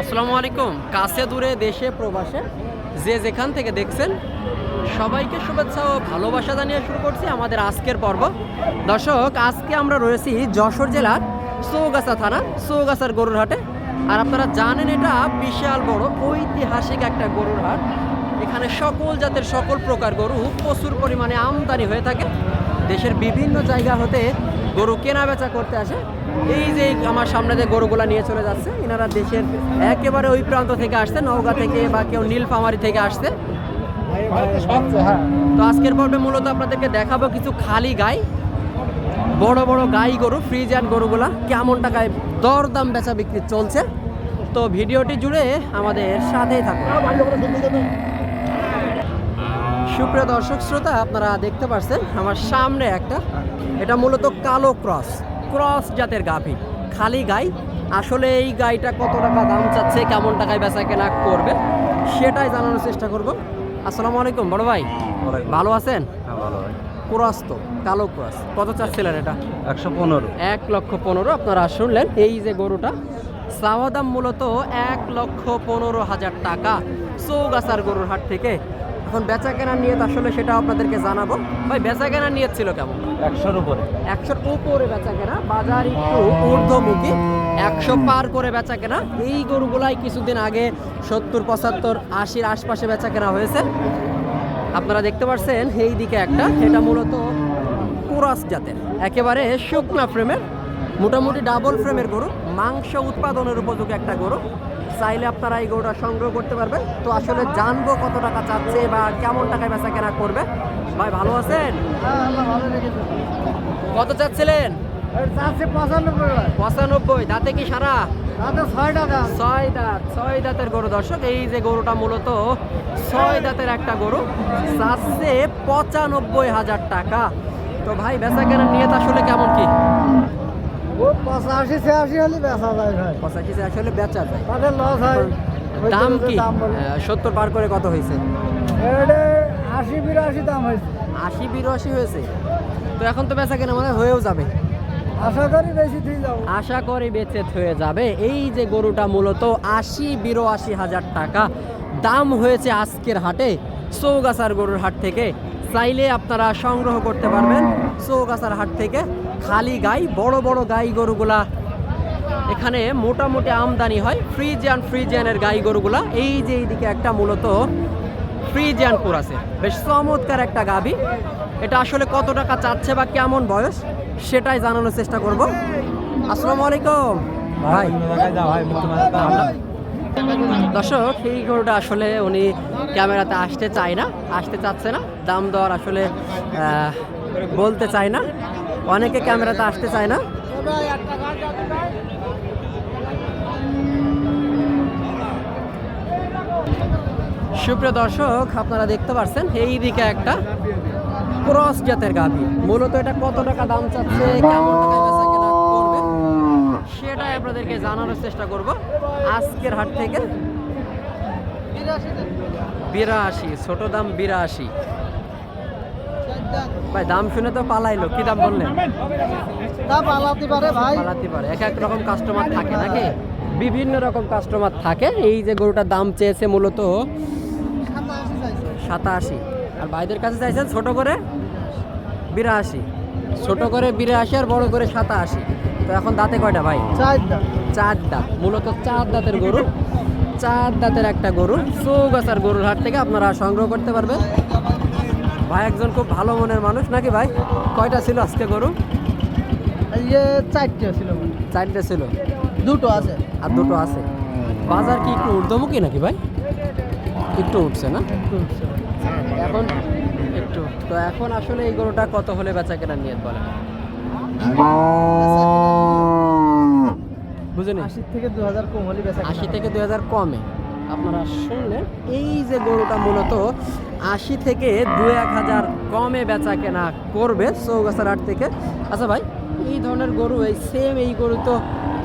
আসসালামু আলাইকুম। কাছে দূরে দেশে, প্রবাসে যে যেখান থেকে দেখছেন, সবাইকে শুভেচ্ছা ও ভালোবাসা জানিয়ে শুরু করছি আমাদের আজকের পর্ব। দর্শক, আজকে আমরা রয়েছি যশোর জেলার চৌগাছা থানা, চৌগাছার গরুর হাটে। আর আপনারা জানেন এটা বিশাল বড়, ঐতিহাসিক একটা গরুর হাট। এখানে সকল জাতের সকল প্রকার গরু প্রচুর পরিমাণে আমদানি হয়ে থাকে। দেশের বিভিন্ন জায়গা হতে গরু কেনা বেচা করতে আসে। এই যে আমার সামনে যে গরুগুলা নিয়ে চলে যাচ্ছে, এনারা দেশের একেবারে ওই প্রান্ত থেকে আসছে, নওগাঁ থেকে বা কেউ নীলফামারি থেকে আসছে। তো আজকের পর্বে মূলত আপনাদেরকে দেখাবো কিছু খালি গাই, বড় বড় গাই গরু ফ্রিজিয়ান গরুগুলা, কেমন টাকায় দরদাম বেচা বিক্রি চলছে। তো ভিডিওটি জুড়ে আমাদের সাথেই থাকুন। সুপ্রিয় দর্শক শ্রোতা আপনারা দেখতে পাচ্ছেন আমার সামনে একটা এটা মূলত কালো ক্রস ক্রস জাতের গাভী খালি গাই। আসলে এই গাইটা কত টাকা দাম চাচ্ছে কেমন টাকায় বেচা কেনা করবে সেটাই জানানোর চেষ্টা করব। আসসালামু আলাইকুম বড় ভাই। ভালো আছেন? হ্যাঁ ক্রস তো কালো ক্রস। কত চাচ্ছিলেন এটা? একশো পনেরো। এক লক্ষ পনেরো আপনারা শুনলেন এই যে গরুটা। চাওয়া দাম মূলত এক লক্ষ পনেরো হাজার টাকা চৌগাছার গরুর হাট থেকে। এখন বেচা কেনার নিয়ত আসলে সেটা আপনাদেরকে জানাব। ভাই বেচা কেনার নিয়ত ছিল কেমন? একশোর উপরে। একশোর উপরে বেচা কেনা বাজার একটু ঊর্ধ্বমুখী। একশো পার করে বেচা কেনা এই গরুগুলাই কিছুদিন আগে সত্তর পঁচাত্তর আশির আশপাশে বেচা কেনা হয়েছে। আপনারা দেখতে পাচ্ছেন এই দিকে একটা এটা মূলত কোরাস জাতের। একেবারে শুকনা ফ্রেমের মোটামুটি ডাবল ফ্রেমের গরু মাংস উৎপাদনের উপযোগী একটা গরু। চাইলে আপনারা এই গরুটা সংগ্রহ করতে পারবেন। তো আসলে জানব কত টাকা চাচ্ছে বা কেমন টাকায় বেচা কেনা করবে। ভাই ভালো আছেন? কত চাচ্ছিলেন? পঁচানব্বই দাঁতে কি সারা? ছয় দাঁত ছয় দাঁতের গরু। দর্শক এই যে গরুটা মূলত ছয় দাঁতের একটা গরু চাচ্ছে পঁচানব্বই হাজার টাকা। তো ভাই বেচা কেনার নিয়ত আসলে কেমন কি? পঁচাশি ছিয়াশি হলে বেচা যায় ভাই। পঁচাশি যে আসলে বেচা যায়। লস হয়। দাম কি? সত্তর পার করে কত হয়েছে? আশি বিরাশি দাম হয়েছে। আশি বিরাশি হয়েছে? তো এখন তো বেচা কেনা মানে হয়েও যাবে। আশা করি বেশি যাব। আশা করি বেচে হয়ে যাবে। এই যে গরুটা মূলত আশি বিরাশি হাজার টাকা। দাম হয়েছে আজকের হাটে চৌগাছার গরুর হাট থেকে। চাইলে আপনারা সংগ্রহ করতে পারবেন চৌগাছার হাট থেকে। খালি গাই, বড় বড় গাই গরুগুলা। এখানে মোটামুটি আমদানি হয় ফ্রিজিয়ান ফ্রিজিয়ানের গাই গরুগুলা। এই যে এইদিকে একটা মূলত ফ্রিজিয়ান আছে। বেশ চমৎকার একটা গাভী এটা আসলে কত টাকা চাচ্ছে বা কেমন বয়স, সেটাই জানানোর চেষ্টা করব। আসসালামু আলাইকুম। ভাই। দর্শক, এই গরুটা আসলে উনি ক্যামেরাতে আসতে চায় না, আসতে চাচ্ছে না। দাম দেওয়ার আসলে বলতে চায় না। অনেকে ক্যামেরাতে আসতে চায় না। সুপ্রিয় দর্শক, আপনারা দেখতে পাচ্ছেন এই দিকে একটা ক্রস জাতের গাভী। মূলত এটা কত টাকা দাম চাচ্ছে, কেমন সেটাই আপনাদেরকে জানানোর চেষ্টা করব। আজকের হাট থেকে বিরাশি, ছোট দাম বিরাশি। ভাই দাম শুনে তো পালাইলো। কি দাম বললেন? তা পালাতে পারে ভাই। পালাতে পারে। এক এক রকম কাস্টমার থাকে নাকি? বিভিন্ন রকম কাস্টমার থাকে। এই যে গরুটার দাম চেয়েছে মূলত সাতাশি। আর ভাইদের কাছে চাইছেন ছোট করে বিরাশি। ছোট করে বিরাশি আর বড় করে সাতাশি। তো এখন দাঁতে কয়টা ভাই? চার দাম চার দাঁত। মূলত চার দাঁতের গরু। চার দাঁতের একটা গরু। চৌগাছার গরুর হাট থেকে আপনারা সংগ্রহ করতে পারবেন। ভাই একজন খুব ভালো মনের মানুষ নাকি ভাই? কয়টা ছিল আজকে গরু? ইয়ে চারটে ছিল। চারটে ছিল। দুটো আছে। আর দুটো আছে। বাজার কি একটু ঊর্ধ্বমুখী নাকি ভাই? একটু উঠছে না? এখন একটু তো এখন আসলে এই গরুটা কত হলে বেচা কেনার নিয়ত বলেন? বুঝলেন আশি থেকে দু হাজার কম হলে বেচা আশি থেকে দুই হাজার কমে। আপনারা শুনলেন। এই যে গরুটা মূলত আশি থেকে দু এক হাজার কমে বেচা কেনা করবে চৌগাছার হাট থেকে। আচ্ছা ভাই এই ধরনের গরু এই সেম এই গরু তো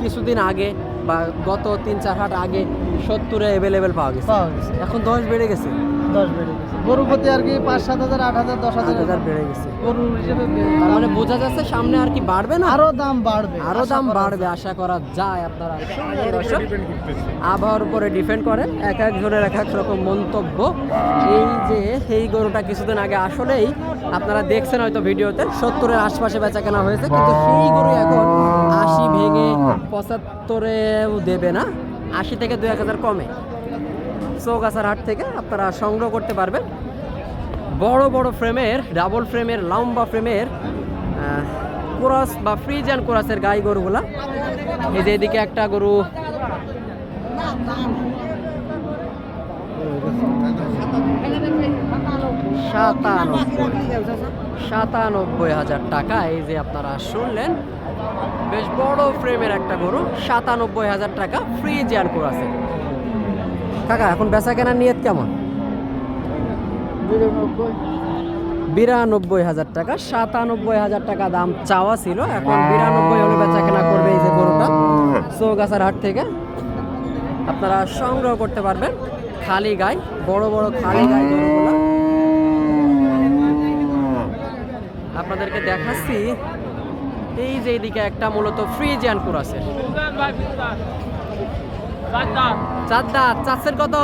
কিছুদিন আগে বা গত তিন চার হাট আগে সত্তরে অ্যাভেলেবেল পাওয়া গেছে। এখন দশ বেড়ে গেছে? দশ বেড়ে গরু প্রতি আর কি পাঁচ সাত হাজার আট হাজার দশ হাজার হাজার বেড়ে গেছে। গরু হিসেবে তার মানে বোঝা যাচ্ছে সামনে আর কি বাড়বে না? আরও দাম বাড়বে আরও দাম বাড়বে আশা করা যায় আপনারা। আবহাওয়ার উপরে ডিপেন্ড করে এক একজনের এক এক রকম মন্তব্য। এই যে এই গরুটা কিছুদিন আগে আসলেই আপনারা দেখছেন হয়তো ভিডিওতে সত্তরের আশপাশে বেচা কেনা হয়েছে কিন্তু সেই গরু এখন আশি ভেঙে পঁচাত্তরেও দেবে না আশি থেকে দু এক হাজার কমে। চৌগাছার হাট থেকে আপনারা সংগ্রহ করতে পারবেন। বড় বড় ফ্রেমের, ডাবল ফ্রেমের, লম্বা ফ্রেমের কোরাস বা ফ্রিজ অ্যান্ড কোরাসের গাই গরুগুলা। এই যে এদিকে একটা গরু। সাতানব্বই হাজার টাকা, এই যে আপনারা শুনলেন। বেশ বড় ফ্রেমের একটা গরু, সাতানব্বই হাজার টাকা, ফ্রিজ অ্যান্ড কোরাসের। কাকা এখন বেচা কেনার নিয়ত কেমন? বিরানব্বই। হাজার টাকা সাতানব্বই হাজার টাকা দাম চাওয়া ছিল। এখন বিরানব্বই হলে বেচা কেনা করবে এই যে গরুটা চৌগাছার হাট থেকে। আপনারা সংগ্রহ করতে পারবেন খালি গাই বড় বড় খালি গাই গরুগুলো। আপনাদেরকে দেখাচ্ছি এই যে এদিকে একটা মূলত ফ্রিজ অ্যান্ড কুরাসের। চার দাঁত চাচ্ছের কত?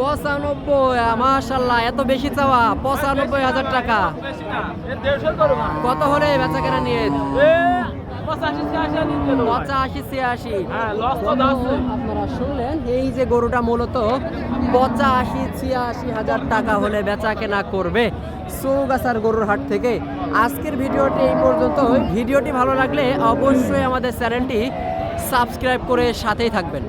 পঁচানব্বই। মাশাল্লাহ এত বেশি চাওয়া পঁচানব্বই হাজার টাকা। কত হলে বেচা কেনা নিয়ে? পঁচাশি ছিয়াশি আপনারা শুনলেন এই যে গরুটা মূলত পঁচাশি ছিয়াশি হাজার টাকা হলে বেচা কেনা করবে চৌগাছার গরুর হাট থেকে। আজকের ভিডিওটি এই পর্যন্ত ভিডিওটি ভালো লাগলে অবশ্যই আমাদের চ্যানেলটি সাবস্ক্রাইব করে সাথেই থাকবেন।